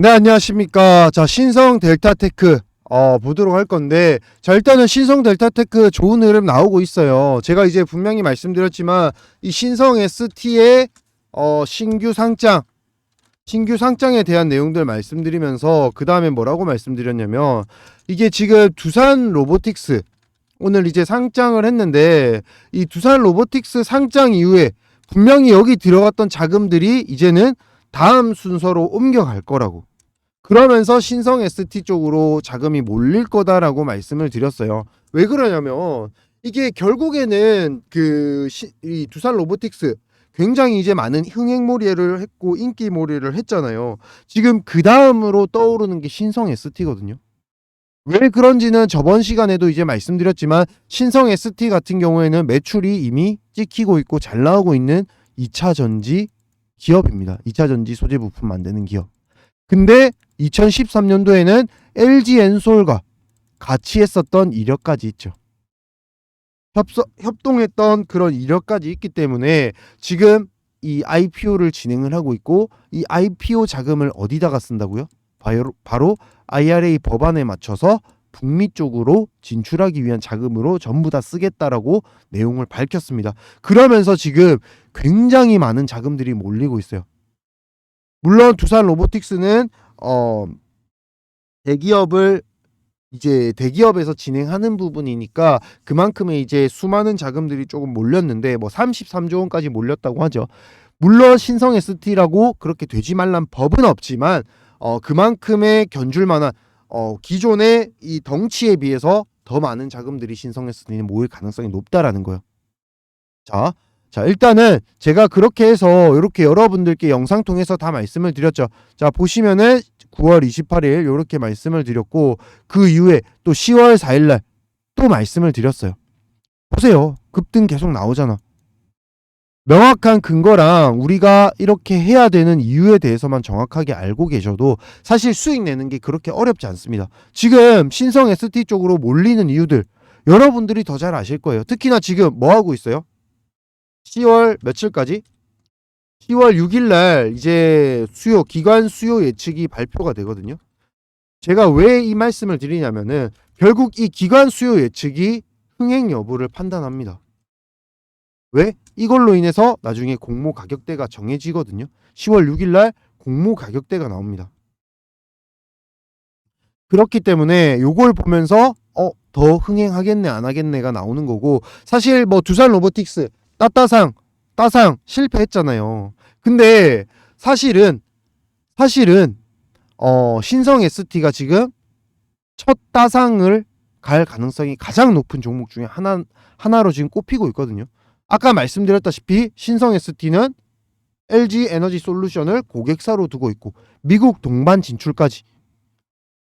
네, 안녕하십니까. 자, 신성 델타테크, 어, 보도록 할 건데, 자, 일단은 신성 델타테크 좋은 흐름 나오고 있어요. 제가 이제 분명히 말씀드렸지만, 이 신성 ST의, 어, 신규 상장, 신규 상장에 대한 내용들 말씀드리면서, 그 다음에 뭐라고 말씀드렸냐면, 이게 지금 두산 로보틱스, 오늘 이제 상장을 했는데, 이 두산 로보틱스 상장 이후에, 분명히 여기 들어갔던 자금들이 이제는 다음 순서로 옮겨갈 거라고. 그러면서 신성 ST 쪽으로 자금이 몰릴 거다라고 말씀을 드렸어요. 왜 그러냐면 이게 결국에는 그 이 두산 로보틱스 굉장히 이제 많은 흥행몰이를 했고 인기몰이를 했잖아요. 지금 그 다음으로 떠오르는 게 신성 ST거든요. 왜 그런지는 저번 시간에도 이제 말씀드렸지만 신성 ST 같은 경우에는 매출이 이미 찍히고 있고 잘 나오고 있는 2차 전지 기업입니다. 2차 전지 소재 부품 만드는 기업. 근데 2013년도에는 LG 엔솔과 같이 했었던 이력까지 있죠. 협서, 협동했던 그런 이력까지 있기 때문에 지금 이 IPO를 진행을 하고 있고 이 IPO 자금을 어디다가 쓴다고요? 바로, 바로 IRA 법안에 맞춰서 북미 쪽으로 진출하기 위한 자금으로 전부 다 쓰겠다라고 내용을 밝혔습니다. 그러면서 지금 굉장히 많은 자금들이 몰리고 있어요. 물론 두산 로보틱스는 어 대기업을 이제 대기업에서 진행하는 부분이니까 그만큼의 이제 수많은 자금들이 조금 몰렸는데 뭐 33조 원까지 몰렸다고 하죠. 물론 신성 ST라고 그렇게 되지 말란 법은 없지만 어 그만큼의 견줄 만한 어 기존의 이 덩치에 비해서 더 많은 자금들이 신성 ST에 모일 가능성이 높다라는 거예요. 자, 자 일단은 제가 그렇게 해서 이렇게 여러분들께 영상 통해서 다 말씀을 드렸죠. 자 보시면은 9월 28일 이렇게 말씀을 드렸고 그 이후에 또 10월 4일 날 또 말씀을 드렸어요. 보세요. 급등 계속 나오잖아. 명확한 근거랑 우리가 이렇게 해야 되는 이유에 대해서만 정확하게 알고 계셔도 사실 수익 내는 게 그렇게 어렵지 않습니다. 지금 신성 ST 쪽으로 몰리는 이유들 여러분들이 더 잘 아실 거예요. 특히나 지금 뭐 하고 있어요? 10월 며칠까지? 10월 6일 날 이제 수요 기관 수요 예측이 발표가 되거든요. 제가 왜 이 말씀을 드리냐면은 결국 이 기관 수요 예측이 흥행 여부를 판단합니다. 왜? 이걸로 인해서 나중에 공모 가격대가 정해지거든요. 10월 6일 날 공모 가격대가 나옵니다. 그렇기 때문에 요걸 보면서 어, 더 흥행하겠네 안 하겠네가 나오는 거고 사실 뭐 두산 로보틱스 따따상 따상 실패했잖아요. 근데 사실은 사실은 어 신성 ST가 지금 첫 따상을 갈 가능성이 가장 높은 종목 중에 하나 하나로 지금 꼽히고 있거든요. 아까 말씀드렸다시피 신성 ST는 LG 에너지 솔루션을 고객사로 두고 있고 미국 동반 진출까지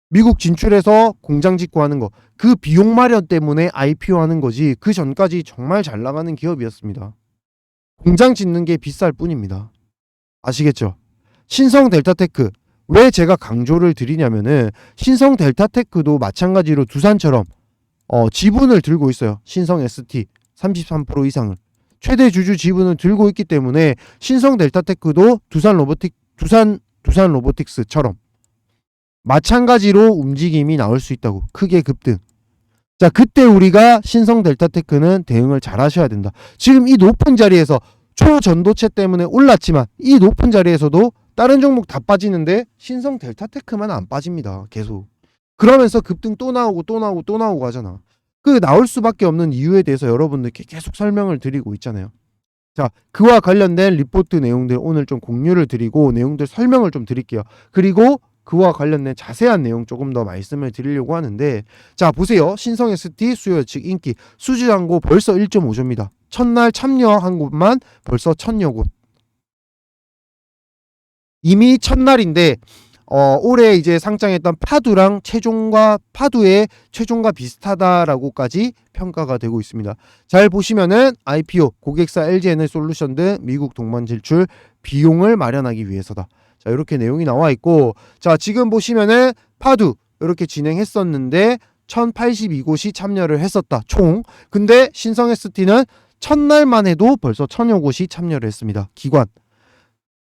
미국 진출해서 공장 짓고 하는 거 그 비용 마련 때문에 IPO 하는 거지 그 전까지 정말 잘 나가는 기업이었습니다. 공장 짓는 게 비쌀 뿐입니다. 아시겠죠? 신성 델타테크 왜 제가 강조를 드리냐면은 신성 델타테크도 마찬가지로 두산처럼 어, 지분을 들고 있어요. 신성 ST 33% 이상을 최대 주주 지분을 들고 있기 때문에 신성 델타테크도 두산 로보틱 두산 두산 로보틱스처럼 마찬가지로 움직임이 나올 수 있다고 크게 급등. 자 그때 우리가 신성 델타테크는 대응을 잘 하셔야 된다. 지금 이 높은 자리에서 초전도체 때문에 올랐지만 이 높은 자리에서도 다른 종목 다 빠지는데 신성 델타테크만 안 빠집니다. 계속. 그러면서 급등 또 나오고 또 나오고 또 나오고 하잖아. 그 나올 수밖에 없는 이유에 대해서 여러분들께 계속 설명을 드리고 있잖아요. 자, 그와 관련된 리포트 내용들 오늘 좀 공유를 드리고 내용들 설명을 좀 드릴게요. 그리고 그와 관련된 자세한 내용 조금 더 말씀을 드리려고 하는데 자, 보세요. 신성 ST 수요 예측 인기 수주 잔고 벌써 1.5조입니다. 첫날 참여한 곳만 벌써 천여 곳. 이미 첫날인데 어, 올해 이제 상장했던 파두랑 최종과 파두의 최종과 비슷하다라고까지 평가가 되고 있습니다. 잘 보시면은 IPO 고객사 LG에너지 솔루션 등 미국 동반 진출 비용을 마련하기 위해서다. 자 이렇게 내용이 나와 있고 자 지금 보시면은 파두 이렇게 진행했었는데 1082곳이 참여를 했었다 총 근데 신성 ST는 첫날만 해도 벌써 천여 곳이 참여를 했습니다 기관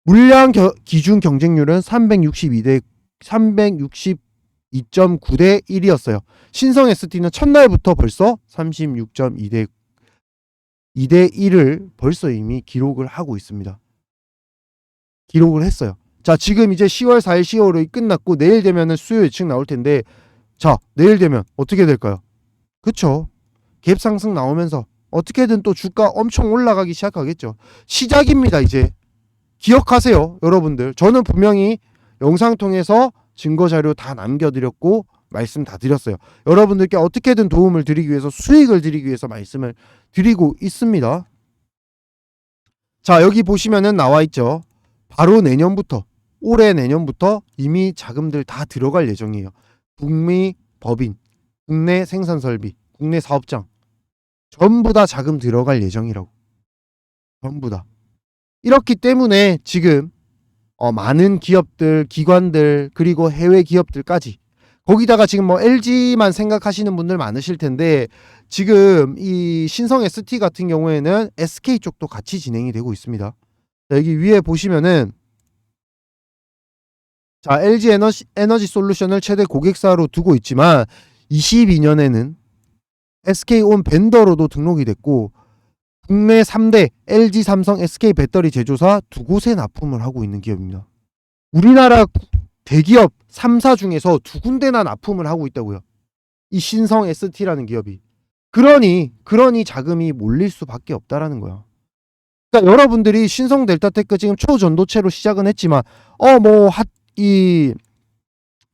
물량 겨- 기준 경쟁률은 362대 362.9 대 1이었어요. 신성 ST는 첫날부터 벌써 36.2대 2대 1을 벌써 이미 기록을 하고 있습니다. 기록을 했어요. 자, 지금 이제 10월 4일 10월이 끝났고 내일 되면은 수요 예측 나올 텐데 자, 내일 되면 어떻게 될까요? 그쵸? 갭 상승 나오면서 어떻게든 또 주가 엄청 올라가기 시작하겠죠. 시작입니다, 이제. 기억하세요, 여러분들. 저는 분명히 영상 통해서 증거 자료 다 남겨드렸고 말씀 다 드렸어요. 여러분들께 어떻게든 도움을 드리기 위해서 수익을 드리기 위해서 말씀을 드리고 있습니다. 자, 여기 보시면은 나와 있죠. 바로 내년부터 올해 내년부터 이미 자금들 다 들어갈 예정이에요. 북미 법인, 국내 생산 설비, 국내 사업장 전부 다 자금 들어갈 예정이라고. 전부 다. 이렇기 때문에 지금 어, 많은 기업들, 기관들 그리고 해외 기업들까지 거기다가 지금 뭐 LG만 생각하시는 분들 많으실 텐데 지금 이 신성 ST 같은 경우에는 SK 쪽도 같이 진행이 되고 있습니다. 자, 여기 위에 보시면은 자, LG 에너지, 에너지 솔루션을 최대 고객사로 두고 있지만 22년에는 SK온 벤더로도 등록이 됐고 국내 3대 LG, 삼성, SK 배터리 제조사 두 곳에 납품을 하고 있는 기업입니다. 우리나라 대기업 3사 중에서 두 군데나 납품을 하고 있다고요. 이 신성 ST라는 기업이. 그러니 그러니 자금이 몰릴 수밖에 없다라는 거야. 그러니까 여러분들이 신성 델타테크 지금 초전도체로 시작은 했지만 어 뭐 이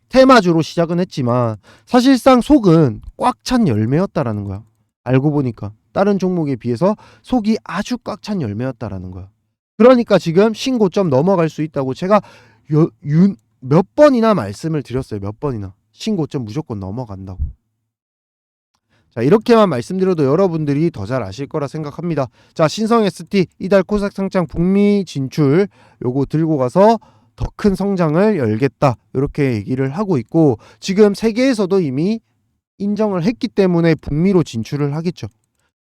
테마주로 시작은 했지만 사실상 속은 꽉 찬 열매였다라는 거야. 알고 보니까 다른 종목에 비해서 속이 아주 꽉 찬 열매였다라는 거야. 그러니까 지금 신고점 넘어갈 수 있다고 제가 여- 윤- 몇 번이나 말씀을 드렸어요. 몇 번이나 신고점 무조건 넘어간다고. 자 이렇게만 말씀드려도 여러분들이 더 잘 아실 거라 생각합니다. 자 신성 ST 이달 코스닥 상장 북미 진출 요거 들고 가서 더 큰 성장을 열겠다 이렇게 얘기를 하고 있고 지금 세계에서도 이미 인정을 했기 때문에 북미로 진출을 하겠죠.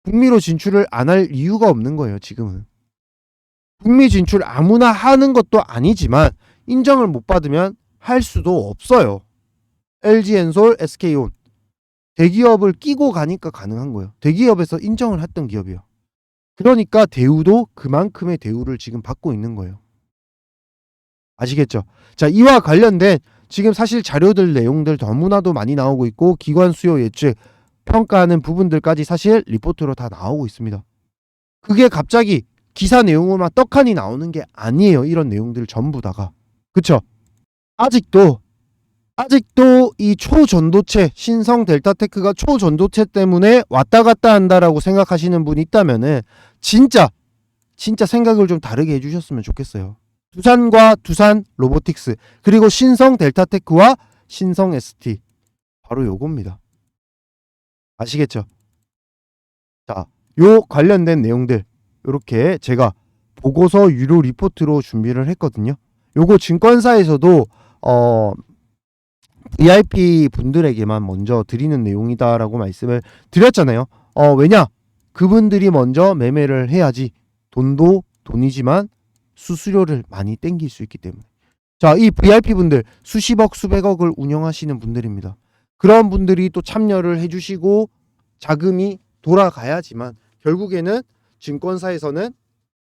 북미로 진출을 안 할 이유가 없는 거예요. 지금은 북미 진출 아무나 하는 것도 아니지만 인정을 못 받으면 할 수도 없어요. LG 엔솔, SK온 대기업을 끼고 가니까 가능한 거예요. 대기업에서 인정을 했던 기업이에요. 그러니까 대우도 그만큼의 대우를 지금 받고 있는 거예요. 아시겠죠? 자, 이와 관련된 지금 사실 자료들 내용들 너무나도 많이 나오고 있고 기관 수요 예측 평가하는 부분들까지 사실 리포트로 다 나오고 있습니다. 그게 갑자기 기사 내용으로만 떡하니 나오는 게 아니에요. 이런 내용들 전부 다가. 그쵸? 아직도 아직도 이 초전도체 신성 델타테크가 초전도체 때문에 왔다 갔다 한다라고 생각하시는 분이 있다면은 진짜 진짜 생각을 좀 다르게 해주셨으면 좋겠어요. 두산과 두산 로보틱스 그리고 신성 델타테크와 신성 ST 바로 요겁니다. 아시겠죠? 자, 요 관련된 내용들 요렇게 제가 보고서 유료 리포트로 준비를 했거든요. 요거 증권사에서도 어 VIP 분들에게만 먼저 드리는 내용이다라고 말씀을 드렸잖아요. 어 왜냐? 그분들이 먼저 매매를 해야지 돈도 돈이지만 수수료를 많이 땡길 수 있기 때문에. 자, 이 VIP 분들 수십억, 수백억을 운영하시는 분들입니다. 그런 분들이 또 참여를 해주시고 자금이 돌아가야지만 결국에는 증권사에서는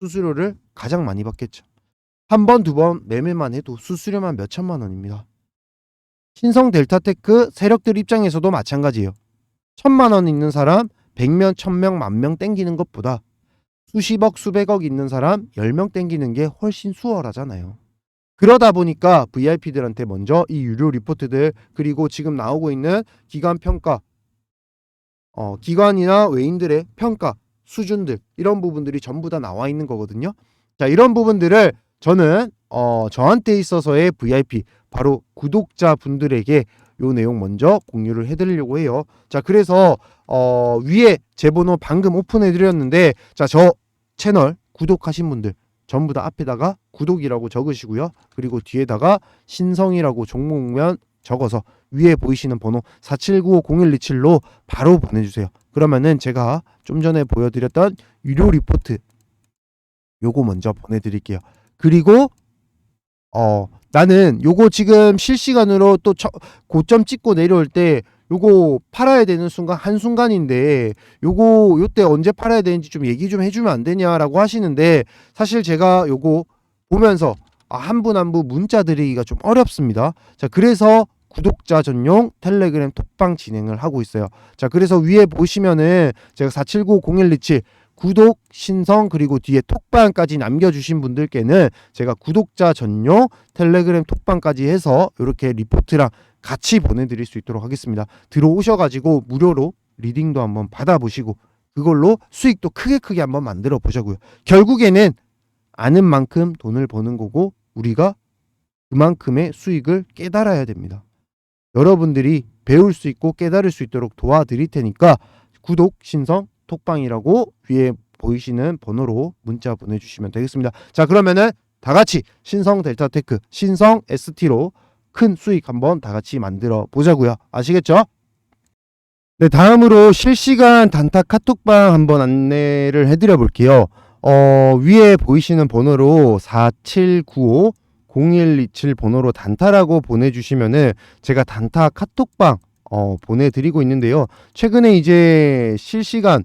수수료를 가장 많이 받겠죠. 한 번, 두 번 매매만 해도 수수료만 몇 천만 원입니다. 신성 델타테크 세력들 입장에서도 마찬가지예요. 천만 원 있는 사람 100명, 1000명, 만 명 땡기는 것보다 수십억, 수백억 있는 사람 10명 땡기는 게 훨씬 수월하잖아요. 그러다 보니까 VIP들한테 먼저 이 유료 리포트들 그리고 지금 나오고 있는 기관 평가 어, 기관이나 외인들의 평가 수준들 이런 부분들이 전부 다 나와 있는 거거든요. 자, 이런 부분들을 저는 어, 저한테 있어서의 VIP 바로 구독자 분들에게 요 내용 먼저 공유를 해드리려고 해요. 자, 그래서 어, 위에 제 번호 방금 오픈해 드렸는데 자, 저 채널 구독하신 분들 전부 다 앞에다가 구독이라고 적으시고요. 그리고 뒤에다가 신성이라고 종목명 적어서 위에 보이시는 번호 479-0127로 바로 보내주세요. 그러면은 제가 좀 전에 보여드렸던 유료 리포트 요거 먼저 보내드릴게요. 그리고 어 나는 요거 지금 실시간으로 또 처- 고점 찍고 내려올 때 요거 팔아야 되는 순간 한 순간인데 요거 요때 언제 팔아야 되는지 좀 얘기 좀 해주면 안 되냐라고 하시는데 사실 제가 요거 보면서 아, 한분 한 분 문자 드리기가 좀 어렵습니다. 자 그래서 구독자 전용 텔레그램 톡방 진행을 하고 있어요. 자 그래서 위에 보시면은 제가 4790127 구독 신성 그리고 뒤에 톡방까지 남겨주신 분들께는 제가 구독자 전용 텔레그램 톡방까지 해서 이렇게 리포트랑 같이 보내드릴 수 있도록 하겠습니다. 들어오셔가지고 무료로 리딩도 한번 받아보시고 그걸로 수익도 크게 크게 한번 만들어 보자고요. 결국에는 아는 만큼 돈을 버는 거고 우리가 그만큼의 수익을 깨달아야 됩니다. 여러분들이 배울 수 있고 깨달을 수 있도록 도와드릴 테니까 구독 신성 톡방이라고 위에 보이시는 번호로 문자 보내주시면 되겠습니다. 자 그러면은 다 같이 신성 델타테크 신성 ST로 큰 수익 한번 다 같이 만들어 보자고요. 아시겠죠? 네 다음으로 실시간 단타 카톡방 한번 안내를 해드려 볼게요. 어, 위에 보이시는 번호로 4795 0127 번호로 단타라고 보내주시면은 제가 단타 카톡방 어, 보내드리고 있는데요. 최근에 이제 실시간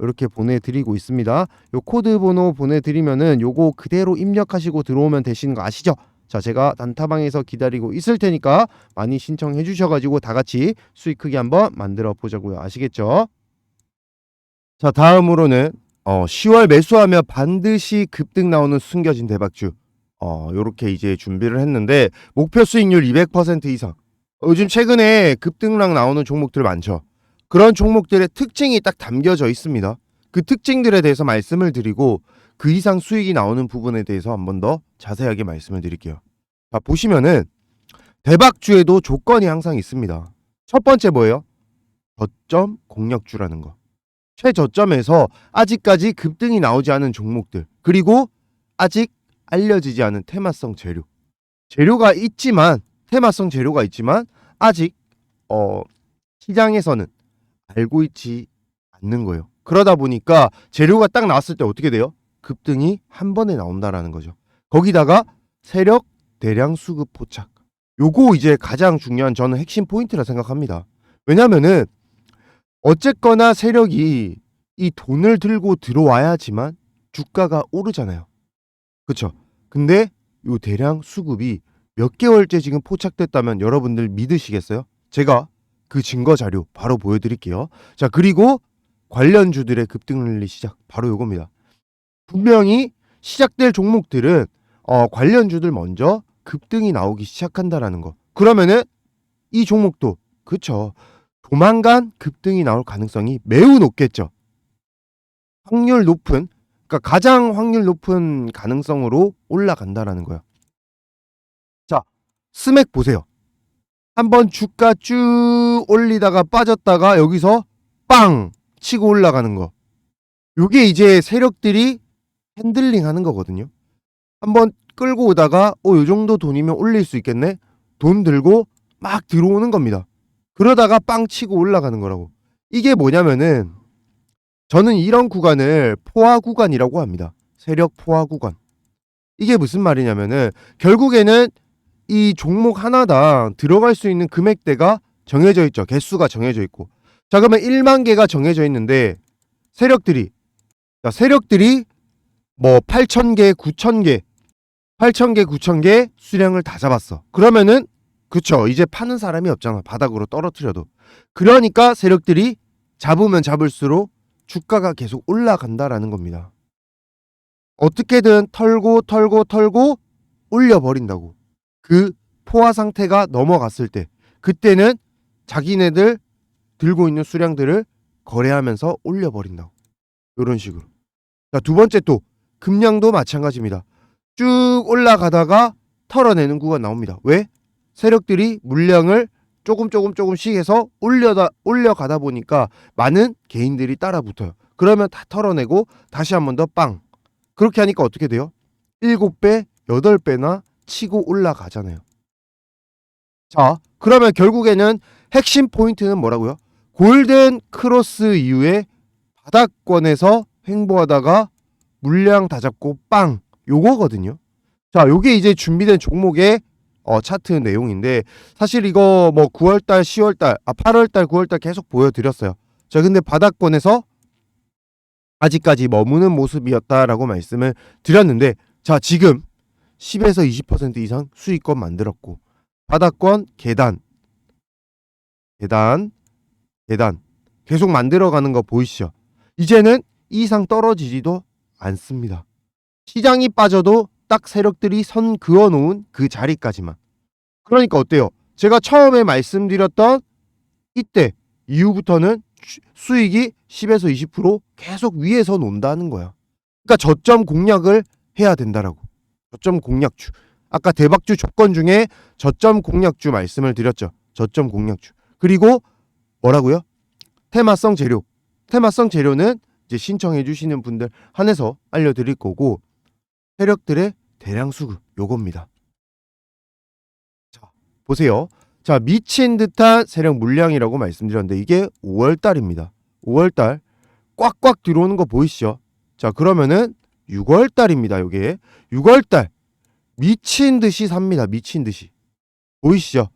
이렇게 보내드리고 있습니다. 요 코드 번호 보내드리면은 요거 그대로 입력하시고 들어오면 되시는 거 아시죠? 자, 제가 단타방에서 기다리고 있을 테니까 많이 신청해 주셔가지고 다 같이 수익 크게 한번 만들어 보자고요. 아시겠죠? 자, 다음으로는 어, 10월 매수하며 반드시 급등 나오는 숨겨진 대박주. 어, 요렇게 이제 준비를 했는데 목표 수익률 200% 이상. 어, 요즘 최근에 급등락 나오는 종목들 많죠. 그런 종목들의 특징이 딱 담겨져 있습니다. 그 특징들에 대해서 말씀을 드리고 그 이상 수익이 나오는 부분에 대해서 한 번 더 자세하게 말씀을 드릴게요. 자, 보시면은 대박주에도 조건이 항상 있습니다. 첫 번째 뭐예요? 저점 공략주라는 거. 최저점에서 아직까지 급등이 나오지 않은 종목들. 그리고 아직 알려지지 않은 테마성 재료. 재료가 있지만 테마성 재료가 있지만 아직 어 시장에서는 알고 있지 않는 거예요. 그러다 보니까 재료가 딱 나왔을 때 어떻게 돼요? 급등이 한 번에 나온다라는 거죠. 거기다가 세력 대량 수급 포착. 요거 이제 가장 중요한 저는 핵심 포인트라 생각합니다. 왜냐면은 어쨌거나 세력이 이 돈을 들고 들어와야지만 주가가 오르잖아요. 그쵸? 근데 요 대량 수급이 몇 개월째 지금 포착됐다면 여러분들 믿으시겠어요? 제가 그 증거 자료 바로 보여드릴게요. 자 그리고 관련주들의 급등 랠리 시작 바로 요겁니다. 분명히 시작될 종목들은 어, 관련주들 먼저 급등이 나오기 시작한다라는 거. 그러면은 이 종목도 그쵸 조만간 급등이 나올 가능성이 매우 높겠죠. 확률 높은 그러니까 가장 확률 높은 가능성으로 올라간다라는 거예요. 자 스맥 보세요. 한번 주가 쭉 올리다가 빠졌다가 여기서 빵 치고 올라가는 거. 요게 이제 세력들이 핸들링 하는 거거든요. 한번 끌고 오다가 어, 요 정도 돈이면 올릴 수 있겠네? 돈 들고 막 들어오는 겁니다. 그러다가 빵 치고 올라가는 거라고. 이게 뭐냐면은 저는 이런 구간을 포화 구간이라고 합니다. 세력 포화 구간. 이게 무슨 말이냐면은 결국에는 이 종목 하나당 들어갈 수 있는 금액대가 정해져 있죠. 개수가 정해져 있고. 자, 그러면 1만 개가 정해져 있는데 세력들이 자, 세력들이 뭐 8천 개, 9천 개, 8천 개, 9천 개 수량을 다 잡았어. 그러면은 그쵸 이제 파는 사람이 없잖아. 바닥으로 떨어뜨려도. 그러니까 세력들이 잡으면 잡을수록 주가가 계속 올라간다라는 겁니다. 어떻게든 털고 털고 털고 올려버린다고. 그 포화 상태가 넘어갔을 때 그때는 자기네들 들고 있는 수량들을 거래하면서 올려버린다고. 이런 식으로. 자, 두 번째 또 금량도 마찬가지입니다. 쭉 올라가다가 털어내는 구간 나옵니다. 왜? 세력들이 물량을 조금 조금 조금씩 해서 올려다 올려가다 보니까 많은 개인들이 따라 붙어요. 그러면 다 털어내고 다시 한 번 더 빵. 그렇게 하니까 어떻게 돼요? 7배, 8배나 치고 올라가잖아요. 자, 그러면 결국에는 핵심 포인트는 뭐라고요? 골든 크로스 이후에 바닥권에서 횡보하다가 물량 다 잡고 빵 요거거든요. 자, 요게 이제 준비된 종목의 어, 차트 내용인데 사실 이거 뭐 9월달, 10월달, 아 8월달, 9월달 계속 보여드렸어요. 자, 근데 바닥권에서 아직까지 머무는 모습이었다라고 말씀을 드렸는데 자, 지금 10에서 20% 이상 수익권 만들었고 바닥권 계단 계단 계단 계속 만들어가는 거 보이시죠? 이제는 이 이상 떨어지지도 않습니다. 시장이 빠져도 딱 세력들이 선 그어 놓은 그 자리까지만. 그러니까 어때요? 제가 처음에 말씀드렸던 이때 이후부터는 수- 수익이 10에서 20% 계속 위에서 논다는 거야. 그러니까 저점 공략을 해야 된다라고. 저점 공략주. 아까 대박주 조건 중에 저점 공략주 말씀을 드렸죠. 저점 공략주. 그리고 뭐라고요? 테마성 재료. 테마성 재료는 이제 신청해 주시는 분들 한해서 알려드릴 거고 세력들의 대량 수급 요겁니다. 자 보세요. 자 미친 듯한 세력 물량이라고 말씀드렸는데 이게 5월 달입니다. 5월 달 꽉꽉 들어오는 거 보이시죠? 자 그러면은 6월 달입니다. 요게 6월 달 미친 듯이 삽니다. 미친 듯이 보이시죠?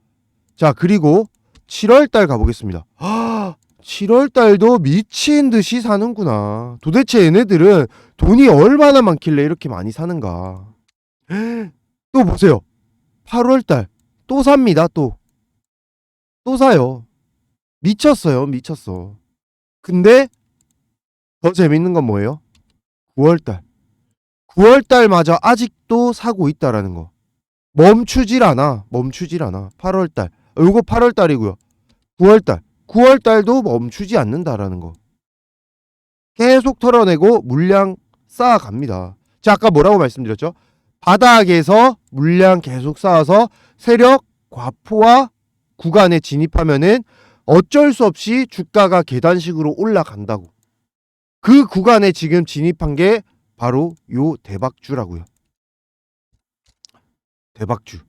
자 그리고 7월 달 가보겠습니다. 아 7월 달도 미친 듯이 사는구나. 도대체 얘네들은 돈이 얼마나 많길래 이렇게 많이 사는가. 또 보세요. 8월 달 또 삽니다. 또. 또 사요. 미쳤어요. 미쳤어. 근데 더 재밌는 건 뭐예요? 9월 달. 9월 달마저 아직도 사고 있다라는 거. 멈추질 않아. 멈추질 않아. 8월 달. 요거 8월 달이고요. 9월 달. 9월 달도 멈추지 않는다라는 거. 계속 털어내고 물량 쌓아갑니다. 자, 아까 뭐라고 말씀드렸죠? 바닥에서 물량 계속 쌓아서 세력 과포화 구간에 진입하면은 어쩔 수 없이 주가가 계단식으로 올라간다고. 그 구간에 지금 진입한 게 바로 요 대박주라고요. 대박주.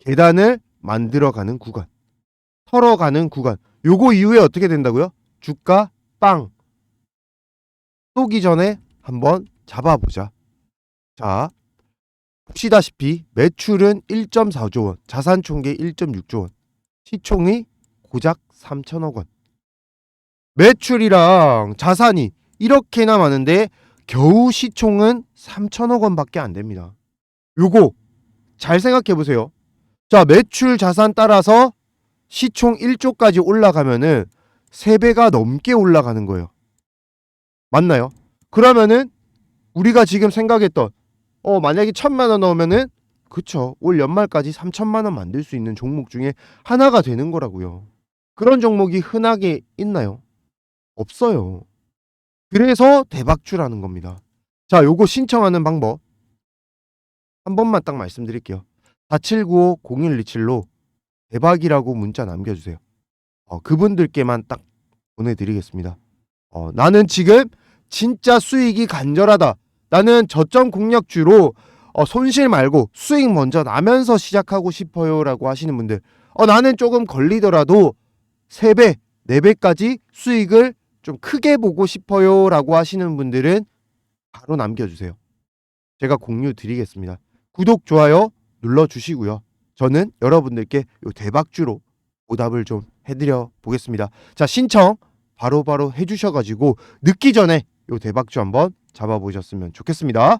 계단을 만들어가는 구간. 털어가는 구간. 요거 이후에 어떻게 된다고요? 주가 빵 쏘기 전에 한번 잡아보자. 자, 보시다시피 매출은 1.4조 원, 자산 총계 1.6조 원, 시총이 고작 3천억 원. 매출이랑 자산이 이렇게나 많은데 겨우 시총은 3천억 원밖에 안 됩니다. 요거 잘 생각해 보세요. 자, 매출 자산 따라서 시총 1조까지 올라가면은 3배가 넘게 올라가는 거예요. 맞나요? 그러면은 우리가 지금 생각했던 어 만약에 천만 원 넣으면은 그쵸 올 연말까지 3천만 원 만들 수 있는 종목 중에 하나가 되는 거라고요. 그런 종목이 흔하게 있나요? 없어요. 그래서 대박주라는 겁니다. 자, 요거 신청하는 방법 한 번만 딱 말씀드릴게요. 4795-0127로 대박이라고 문자 남겨주세요. 어, 그분들께만 딱 보내드리겠습니다. 어, 나는 지금 진짜 수익이 간절하다. 나는 저점 공략주로 어, 손실 말고 수익 먼저 나면서 시작하고 싶어요 라고 하시는 분들 어, 나는 조금 걸리더라도 3배, 4배까지 수익을 좀 크게 보고 싶어요 라고 하시는 분들은 바로 남겨주세요. 제가 공유 드리겠습니다. 구독, 좋아요 눌러주시고요. 저는 여러분들께 요 대박주로 보답을 좀 해드려 보겠습니다. 자, 신청 바로 바로 해주셔가지고 늦기 전에 요 대박주 한번 잡아보셨으면 좋겠습니다.